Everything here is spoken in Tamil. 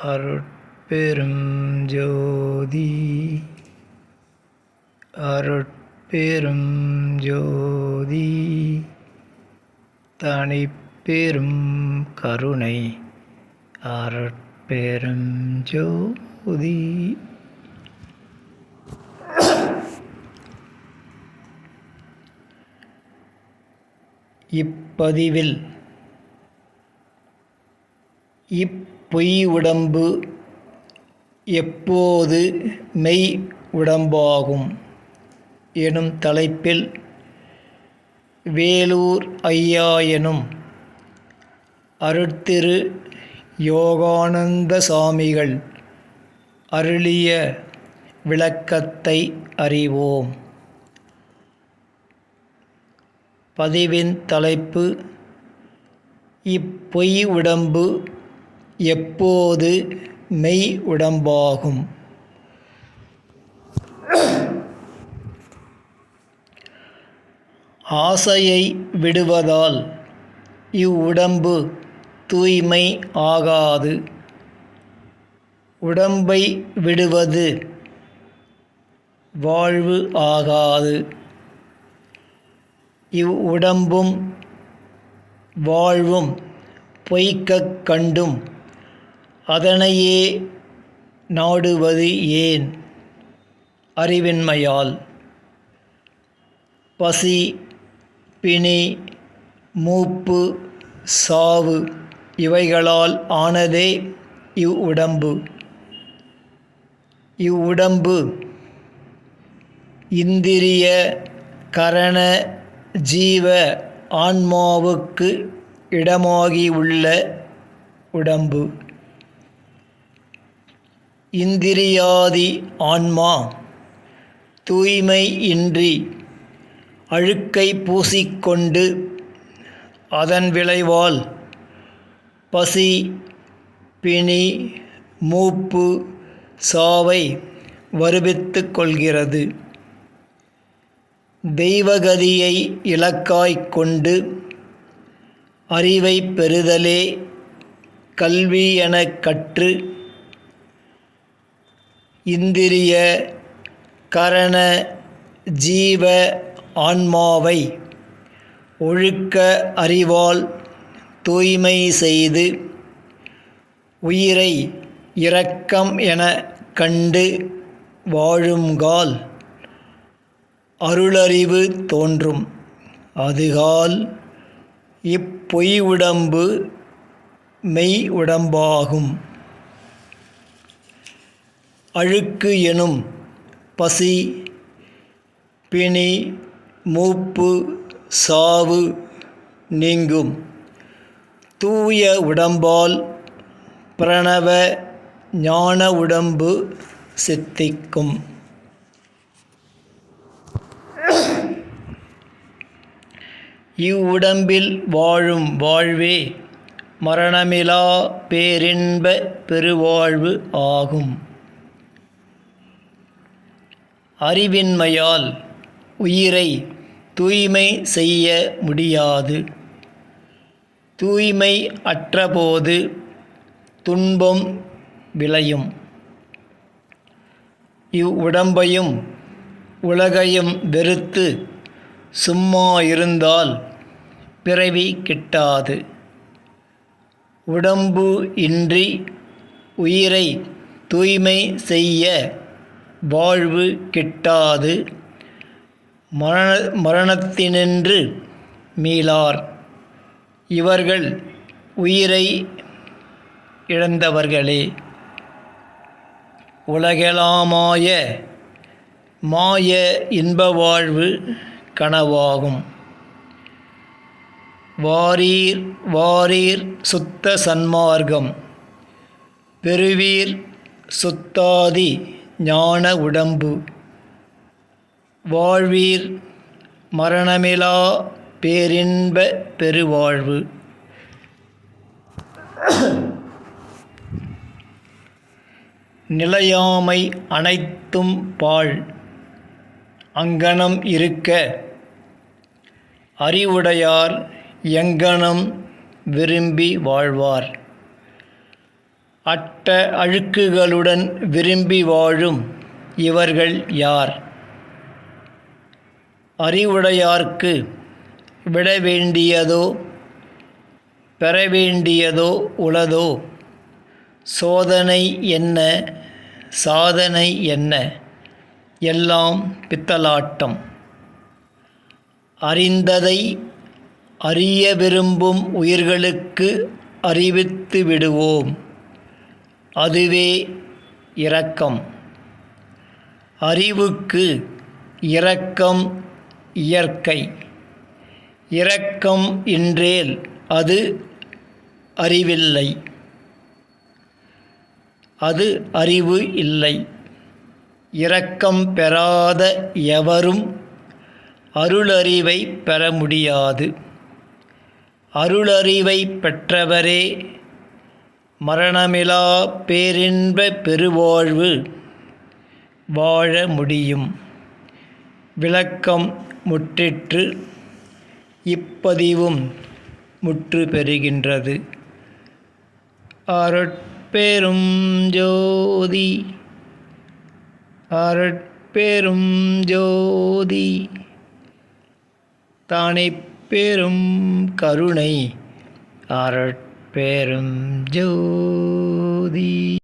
அருட்பெரும் ஜோதி அருட்பெரும் ஜோதி தனிப்பெரும் கருணை. அருட்பெரும் ஜோதி இப்பதிவில் இப் பொய் உடம்பு எப்போது மெய் உடம்பாகும்? எனும் தலைப்பில் வேலூர் ஐயா எனும் அருட்திரு யோகானந்த சாமிகள் அருளிய விளக்கத்தை அறிவோம். பதிவின் தலைப்பு இப்பொய் உடம்பு எப்போது மெய் உடம்பாகும்? ஆசையை விடுவதால் இவ்வுடம்பு தூய்மை ஆகாது. உடம்பை விடுவது வாழ்வு ஆகாது. இவ்வுடம்பும் வாழ்வும் பொய்க்கக் கண்டும் அதனையே நாடுவது ஏன் அறிவின்மையால்? பசி பிணி மூப்பு சாவு இவைகளால் ஆனதே இவ்வுடம்பு இவ்வுடம்பு இந்திரிய கரண ஜீவ ஆன்மாவுக்கு இடமாகியுள்ள உடம்பு. இந்திரியாதி ஆன்மா தூய்மை இன்றி அழுக்கை பூசிக்கொண்டு அதன் விளைவால் பசி பிணி மூப்பு சாவை வருவித்து கொள்கிறது. தெய்வகதியை இலக்காய்க் கொண்டு அறிவை பெறுதலே கல்வி எனக் கற்று இந்திரிய கரண ஜீவ ஆன்மாவை ஒழுக்க அறிவால் தூய்மை செய்து உயிரை இரக்கம் என கண்டு வாழுங்கால் அருளறிவு தோன்றும். அதுகால் இப்பொய் உடம்பு மெய் உடம்பாகும். அழுக்கு எனும் பசி பிணி மூப்பு சாவு நீங்கும். தூய உடம்பால் பிரணவ ஞான உடம்பு சித்திக்கும். இவ்வுடம்பில் வாழும் வாழ்வே மரணமிலா பேரின்ப பெருவாழ்வு ஆகும். அறிவின்மையால் உயிரை தூய்மை செய்ய முடியாது. தூய்மை அற்றபோது துன்பம் விளையும். இவ்வுடம்பையும் உலகையும் வெறுத்து சும்மா இருந்தால் பிறவி கிட்டாது. உடம்பு இன்றி உயிரை தூய்மை செய்ய வாழ்வு கிட்டாது மரண மரணத்தினின்று மீளார். இவர்கள் உயிரை இழந்தவர்களே. உலகெலாமாய மாய இன்ப வாழ்வு கனவாகும். வாரீர் வாரீர் சுத்த சன்மார்க்கம் பெருவீர் சுத்தாதி ஞான உடம்பு. வாழ்வீர் மரணமிலா பேரின்ப பெருவாழ்வு. நிலையாமை அனைத்தும் பாழ். அங்கனம் இருக்க. அறிவுடையார் எங்கனம் விரும்பி வாழ்வார். அட்ட அழுக்குகளுடன் விரும்பி வாழும் இவர்கள் யார்? அறிவுடையார்க்கு விட வேண்டியதோ பெற வேண்டியதோ உளதோ சோதனை என்ன சாதனை என்ன? எல்லாம் பித்தலாட்டம். அறிந்ததை அறிய விரும்பும் உயிர்களுக்கு அறிவித்து விடுவோம். அதுவே இரக்கம். அறிவுக்கு இரக்கம் இயற்கை. இரக்கம் இன்றேல் அது அறிவில்லை. அது அறிவு இல்லை. இரக்கம் பெறாத எவரும் அருளறிவை பெற முடியாது. அருளறிவை பெற்றவரே மரணமிலா பேரின்ப பெருவாழ்வு வாழ முடியும். விளக்கம் முற்றிற்று இப்பதிவும் முற்று பெறுகின்றது. அருட்பெரும் ஜோதி அருட்பெரும் ஜோதி தானே பெரும் கருணை பெரும் ஜோதி.